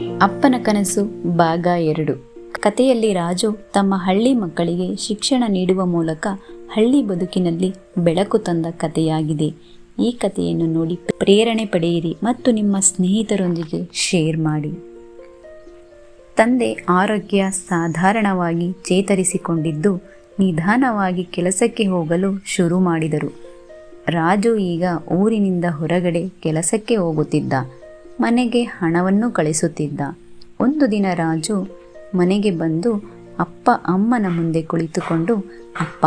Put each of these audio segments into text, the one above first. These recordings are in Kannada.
ಅಪ್ಪನ ಕನಸು ಭಾಗ ಎರಡು. ಕಥೆಯಲ್ಲಿ ರಾಜು ತಮ್ಮ ಹಳ್ಳಿ ಮಕ್ಕಳಿಗೆ ಶಿಕ್ಷಣ ನೀಡುವ ಮೂಲಕ ಹಳ್ಳಿ ಬದುಕಿನಲ್ಲಿ ಬೆಳಕು ತಂದ ಕಥೆಯಾಗಿದೆ. ಈ ಕಥೆಯನ್ನು ನೋಡಿ ಪ್ರೇರಣೆ ಪಡೆಯಿರಿ ಮತ್ತು ನಿಮ್ಮ ಸ್ನೇಹಿತರೊಂದಿಗೆ ಶೇರ್ ಮಾಡಿ. ತಂದೆ ಆರೋಗ್ಯ ಸಾಧಾರಣವಾಗಿ ಚೇತರಿಸಿಕೊಂಡಿದ್ದು ನಿಧಾನವಾಗಿ ಕೆಲಸಕ್ಕೆ ಹೋಗಲು ಶುರು ಮಾಡಿದರು. ರಾಜು ಈಗ ಊರಿನಿಂದ ಹೊರಗಡೆ ಕೆಲಸಕ್ಕೆ ಹೋಗುತ್ತಿದ್ದ. ಮನೆಗೆ ಹಣವನ್ನು ಕಳಿಸುತ್ತಿದ್ದ. ಒಂದು ದಿನ ರಾಜು ಮನೆಗೆ ಬಂದು ಅಪ್ಪ ಅಮ್ಮನ ಮುಂದೆ ಕುಳಿತುಕೊಂಡು, ಅಪ್ಪ,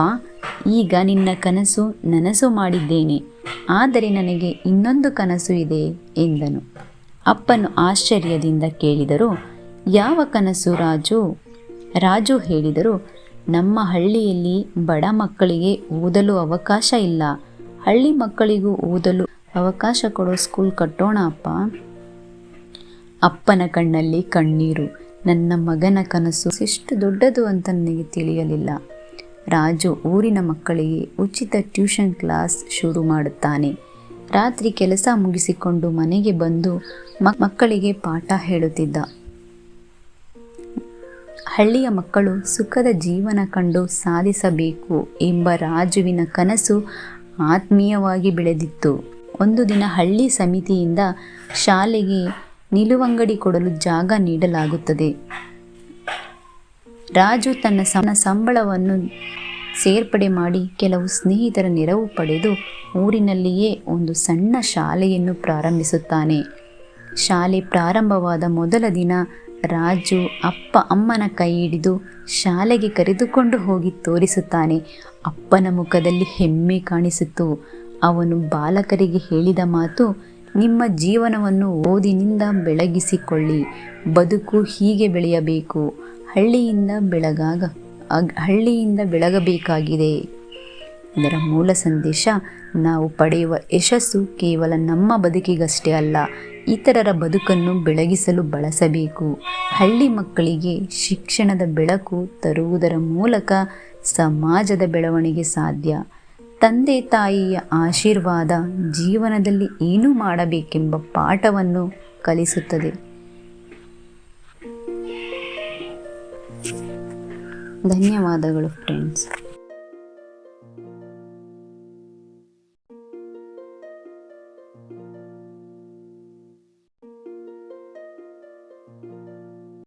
ಈಗ ನಿನ್ನ ಕನಸು ನನಸು ಮಾಡಿದ್ದೇನೆ. ಆದರೆ ನನಗೆ ಇನ್ನೊಂದು ಕನಸು ಇದೆ, ಎಂದನು. ಅಪ್ಪನು ಆಶ್ಚರ್ಯದಿಂದ ಕೇಳಿದರು, ಯಾವ ಕನಸು ರಾಜು? ರಾಜು ಹೇಳಿದರು, ನಮ್ಮ ಹಳ್ಳಿಯಲ್ಲಿ ಬಡ ಮಕ್ಕಳಿಗೆ ಓದಲು ಅವಕಾಶ ಇಲ್ಲ. ಹಳ್ಳಿ ಮಕ್ಕಳಿಗೂ ಓದಲು ಅವಕಾಶ ಕೊಡೋ ಸ್ಕೂಲ್ ಕಟ್ಟೋಣ ಅಪ್ಪ. ಅಪ್ಪನ ಕಣ್ಣಲ್ಲಿ ಕಣ್ಣೀರು. ನನ್ನ ಮಗನ ಕನಸು ಎಷ್ಟು ದೊಡ್ಡದು ಅಂತ ನನಗೆ ತಿಳಿಯಲಿಲ್ಲ. ರಾಜು ಊರಿನ ಮಕ್ಕಳಿಗೆ ಉಚಿತ ಟ್ಯೂಷನ್ ಕ್ಲಾಸ್ ಶುರು ಮಾಡುತ್ತಾನೆ. ರಾತ್ರಿ ಕೆಲಸ ಮುಗಿಸಿಕೊಂಡು ಮನೆಗೆ ಬಂದು ಮಕ್ಕಳಿಗೆ ಪಾಠ ಹೇಳುತ್ತಿದ್ದ. ಹಳ್ಳಿಯ ಮಕ್ಕಳು ಸುಖದ ಜೀವನ ಕಂಡು ಸಾಧಿಸಬೇಕು ಎಂಬ ರಾಜುವಿನ ಕನಸು ಆತ್ಮೀಯವಾಗಿ ಬೆಳೆದಿತ್ತು. ಒಂದು ದಿನ ಹಳ್ಳಿ ಸಮಿತಿಯಿಂದ ಶಾಲೆಗೆ ನಿಲುವಂಗಡಿ ಕೊಡಲು ಜಾಗ ನೀಡಲಾಗುತ್ತದೆ. ರಾಜು ತನ್ನ ಸಮ ಸಂಬಳವನ್ನು ಸೇರ್ಪಡೆ ಮಾಡಿ ಕೆಲವು ಸ್ನೇಹಿತರ ನೆರವು ಪಡೆದು ಊರಿನಲ್ಲಿಯೇ ಒಂದು ಸಣ್ಣ ಶಾಲೆಯನ್ನು ಪ್ರಾರಂಭಿಸುತ್ತಾನೆ. ಶಾಲೆ ಪ್ರಾರಂಭವಾದ ಮೊದಲ ದಿನ ರಾಜು ಅಪ್ಪ ಅಮ್ಮನ ಕೈ ಹಿಡಿದು ಶಾಲೆಗೆ ಕರೆದುಕೊಂಡು ಹೋಗಿ ತೋರಿಸುತ್ತಾನೆ. ಅಪ್ಪನ ಮುಖದಲ್ಲಿ ಹೆಮ್ಮೆ ಕಾಣಿಸಿತು. ಅವನು ಬಾಲಕರಿಗೆ ಹೇಳಿದ ಮಾತು ನಿಮ್ಮ ಜೀವನವನ್ನು ಓದಿನಿಂದ ಬೆಳಗಿಸಿಕೊಳ್ಳಿ. ಬದುಕು ಹೀಗೆ ಬೆಳೆಯಬೇಕು. ಹಳ್ಳಿಯಿಂದ ಬೆಳಗಾಗ ಹಳ್ಳಿಯಿಂದ ಬೆಳಗಬೇಕಾಗಿದೆ. ಇದರ ಮೂಲ ಸಂದೇಶ, ನಾವು ಪಡೆಯುವ ಯಶಸ್ಸು ಕೇವಲ ನಮ್ಮ ಬದುಕಿಗಷ್ಟೇ ಅಲ್ಲ, ಇತರರ ಬದುಕನ್ನು ಬೆಳಗಿಸಲು ಬಳಸಬೇಕು. ಹಳ್ಳಿ ಮಕ್ಕಳಿಗೆ ಶಿಕ್ಷಣದ ಬೆಳಕು ತರುವುದರ ಮೂಲಕ ಸಮಾಜದ ಬೆಳವಣಿಗೆ ಸಾಧ್ಯ. ತಂದೆ ತಾಯಿಯ ಆಶೀರ್ವಾದ ಜೀವನದಲ್ಲಿ ಏನು ಮಾಡಬೇಕೆಂಬ ಪಾಠವನ್ನು ಕಲಿಸುತ್ತದೆ. ಧನ್ಯವಾದಗಳು ಫ್ರೆಂಡ್ಸ್